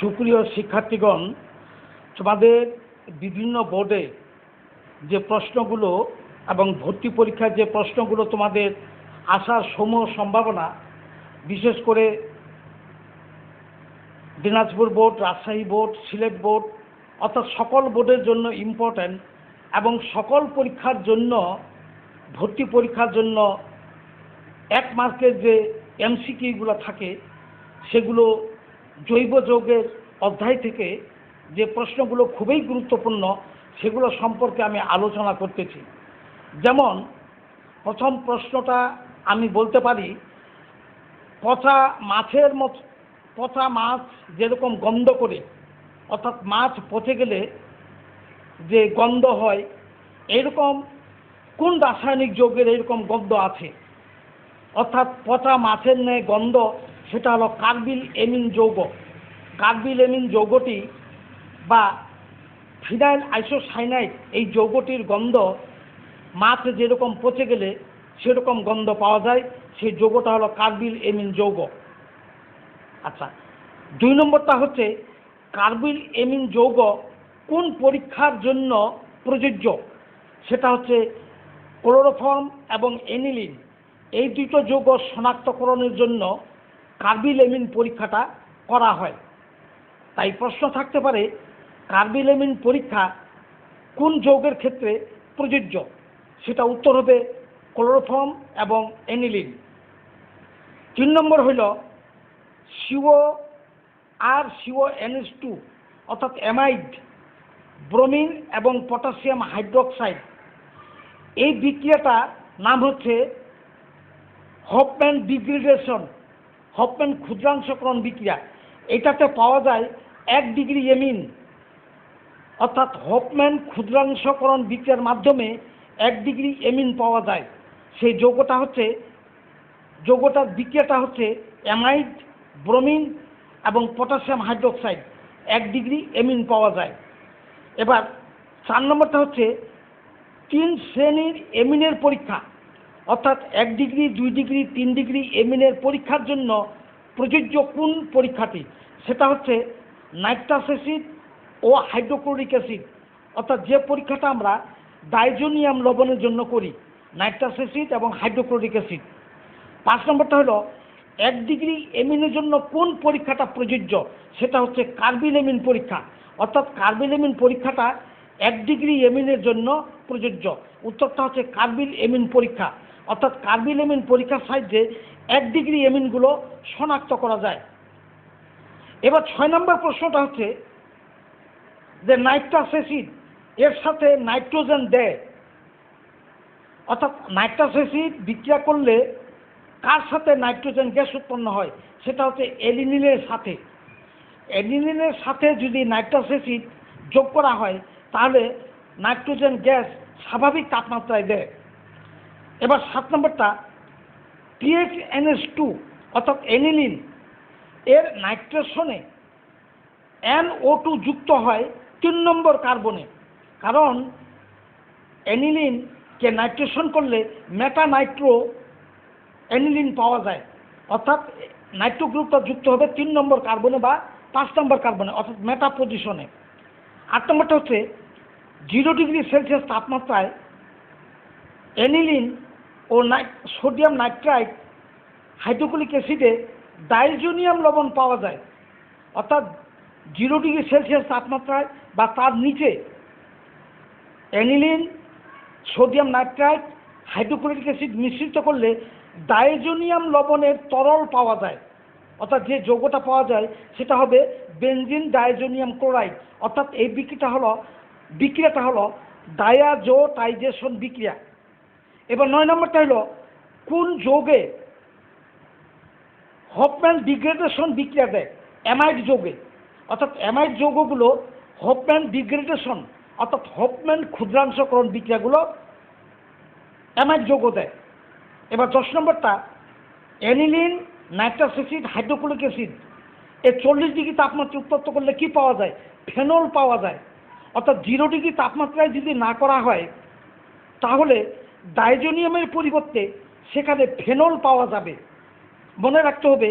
সুপ্রিয় শিক্ষার্থীগণ, তোমাদের বিভিন্ন বোর্ডে যে প্রশ্নগুলো এবং ভর্তি পরীক্ষার যে প্রশ্নগুলো তোমাদের আসার সমূহ সম্ভাবনা, বিশেষ করে Dinajpur board, Rajshahi board, Sylhet board, অর্থাৎ সকল বোর্ডের জন্য ইম্পর্ট্যান্ট এবং সকল পরীক্ষার জন্য, ভর্তি পরীক্ষার জন্য এক মার্কের যে এমসিকিউগুলো থাকে, সেগুলো জৈব যৌগের অধ্যায় থেকে যে প্রশ্নগুলো খুবই গুরুত্বপূর্ণ, সেগুলো সম্পর্কে আমি আলোচনা করতেছি। যেমন, প্রথম প্রশ্নটা আমি বলতে পারি, পচা মাছের মতো, পচা মাছ যেরকম গন্ধ করে, অর্থাৎ মাছ পচে গেলে যে গন্ধ হয়, এরকম কোন রাসায়নিক যৌগের এরকম গন্ধ আছে? অর্থাৎ পচা মাছের ন্যায় গন্ধ সেটা হলো কার্বিল এমিন যৌগ। কার্বিল এমিন যৌগটি বা ফিনাইল আইসোসাইনাইড, এই যৌগটির গন্ধ মাছ যেরকম পচে গেলে সেরকম গন্ধ পাওয়া যায়। সেই যৌগটা হলো কার্বিল এমিন যৌগ। আচ্ছা দুই নম্বরটা হচ্ছে কার্বিল এমিন যৌগ কোন পরীক্ষার জন্য প্রযোজ্য? সেটা হচ্ছে ক্লোরোফর্ম এবং এনিলিন। এই দুটো যৌগ শনাক্তকরণের জন্য কার্বিল এমিন পরীক্ষাটা করা হয়। তাই প্রশ্ন থাকতে পারে কার্বিল এমিন পরীক্ষা কোন যৌগের ক্ষেত্রে প্রযোজ্য? সেটা উত্তর হবে ক্লোরোফর্ম এবং এনিলিন তিন নম্বর হইল C O R C O N S two, অর্থাৎ অ্যামাইড, ব্রোমিন এবং পটাশিয়াম হাইড্রোক্সাইড। এই বিক্রিয়াটা নাম হচ্ছে হপম্যান ডিগ্রেডেশন। হপম্যান ক্ষুদ্রাংশকরণ বিক্রিয়া। এটাতে পাওয়া যায় এক ডিগ্রি এমিন। অর্থাৎ হপম্যান ক্ষুদ্রাংশকরণ বিক্রিয়ার মাধ্যমে এক ডিগ্রি এমিন পাওয়া যায়। সেই যৌগটা হচ্ছে, যৌগটার বিক্রিয়াটা হচ্ছে অ্যামাইড ব্রোমিন এবং পটাশিয়াম হাইড্রোক্সাইড। এক ডিগ্রি এমিন পাওয়া যায়। এবার চার নম্বরটা হচ্ছে, তিন শ্রেণির এমিনের পরীক্ষা। অর্থাৎ এক ডিগ্রি, দুই ডিগ্রি, তিন ডিগ্রি এমিনের পরীক্ষার জন্য প্রযোজ্য কোন পরীক্ষাটি? সেটা হচ্ছে নাইট্রাস অ্যাসিড ও হাইড্রোক্লোরিক অ্যাসিড। অর্থাৎ যে পরীক্ষাটা আমরা ডাইজোনিয়াম লবণের জন্য করি, নাইট্রাস অ্যাসিড এবং হাইড্রোক্লোরিক অ্যাসিড। পাঁচ নম্বরটা হলো, এক ডিগ্রি এমিনের জন্য কোন পরীক্ষাটা প্রযোজ্য? সেটা হচ্ছে কার্বিল এমিন পরীক্ষা। অর্থাৎ কার্বিল এমিন পরীক্ষাটা এক ডিগ্রি এমিনের জন্য প্রযোজ্য। উত্তরটা হচ্ছে কার্বিল এমিন পরীক্ষা। অর্থাৎ কার্বিল এমিন পরীক্ষার সাহায্যে এক ডিগ্রি এমিনগুলো শনাক্ত করা যায়। এবার ছয় নম্বর প্রশ্নটা হচ্ছে যে নাইট্রাস অ্যাসিড এর সাথে নাইট্রোজেন দেয়। অর্থাৎ নাইট্রাস অ্যাসিড বিক্রিয়া করলে কার সাথে নাইট্রোজেন গ্যাস উৎপন্ন হয়? সেটা হচ্ছে এলিনিনের সাথে। এলিনিনের সাথে যদি নাইট্রাস অ্যাসিড যোগ করা হয়, তাহলে নাইট্রোজেন গ্যাস স্বাভাবিক তাপমাত্রায় দেয়। এবার সাত নম্বরটা P H N S two অর্থাৎ এনিলিন, এর নাইট্রেশনে এন ও টু যুক্ত হয় তিন নম্বর কার্বনে। কারণ অ্যানিলিনকে নাইট্রেশন করলে মেটা নাইট্রো অ্যানিলিন পাওয়া যায়। অর্থাৎ নাইট্রো গ্রুপটা যুক্ত হবে তিন নম্বর কার্বনে বা পাঁচ নম্বর কার্বনে, অর্থাৎ মেটা পজিশনে আট নম্বরটা হচ্ছে, জিরো ডিগ্রি সেলসিয়াস তাপমাত্রায় অ্যানিলিন ও সোডিয়াম নাইট্রাইট হাইড্রোক্লিক অ্যাসিডে ডাইজোনিয়াম লবণ পাওয়া যায়। অর্থাৎ জিরো ডিগ্রি সেলসিয়াস তাপমাত্রায় বা তার নিচে aniline, sodium nitrite hydrochloric acid মিশ্রিত করলে ডাইজোনিয়াম লবণের তরল পাওয়া যায়। অর্থাৎ যে যৌগটা পাওয়া যায়, সেটা হবে বেনজিন ডাইজোনিয়াম ক্লোরাইড। অর্থাৎ এই বিক্রিয়াটা হলো বিক্রিয়াটা হলো ডায়াজোটাইজেশন বিক্রিয়া। এবার নয় নম্বরটা হলো, কোন যৌগে হপম্যান ডিগ্রেডেশন বিক্রিয়া দেয়? অ্যামাইড যৌগে। অর্থাৎ অ্যামাইড যৌগগুলো হপম্যান ডিগ্রেডেশন, অর্থাৎ হপম্যান ক্ষুদ্রাংশকরণ বিক্রিয়াগুলো অ্যামাইড যৌগ দেয়। এবার দশ নম্বরটা, aniline, nitrous acid hydrochloric acid, এ চল্লিশ ডিগ্রি তাপমাত্রা উত্তপ্ত করলে কি পাওয়া যায়? ফেনল পাওয়া যায়। অর্থাৎ জিরো ডিগ্রি তাপমাত্রায় যদি না করা হয়, তাহলে ডাইজোনিয়ামের পরিবর্তে সেখানে ফেনল পাওয়া যাবে। মনে রাখতে হবে,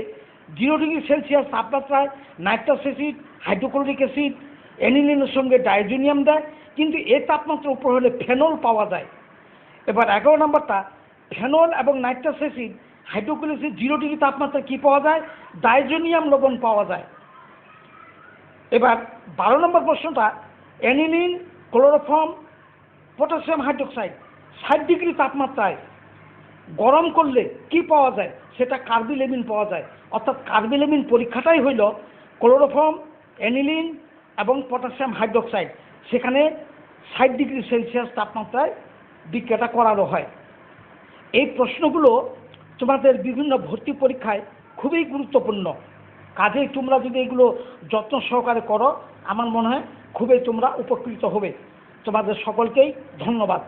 জিরো ডিগ্রি সেলসিয়াস তাপমাত্রায় নাইট্রাস অ্যাসিড, হাইড্রোক্লোরিক অ্যাসিড, অ্যানিলিনের সঙ্গে ডাইজোনিয়াম দেয়, কিন্তু এ তাপমাত্রার উপর হলে ফেনল পাওয়া যায়। এবার এগারো নম্বরটা, ফেনল এবং nitrous acid, hydrochloric zero degree তাপমাত্রায় কী পাওয়া যায়? ডাইজোনিয়াম লবণ পাওয়া যায়। এবার বারো নম্বর প্রশ্নটা, অ্যানিলিন, ক্লোরোফর্ম, পটাশিয়াম হাইড্রোক্সাইড। ষাট ডিগ্রি তাপমাত্রায় গরম করলে কি পাওয়া যায়? সেটা কার্বিলেমিন পাওয়া যায়। অর্থাৎ কার্বিলেমিন পরীক্ষাটাই হইল ক্লোরোফর্ম, অ্যানিলিন এবং পটাশিয়াম হাইড্রোক্সাইড। সেখানে ষাট ডিগ্রি সেলসিয়াস তাপমাত্রায় বিক্রিয়াটা করানো হয়। এই প্রশ্নগুলো তোমাদের বিভিন্ন ভর্তি পরীক্ষায় খুবই গুরুত্বপূর্ণ। কাজেই তোমরা যদি এগুলো যত্ন সহকারে করো, আমার মনে হয় খুবই তোমরা উপকৃত হবে। তোমাদের সকলকেই ধন্যবাদ।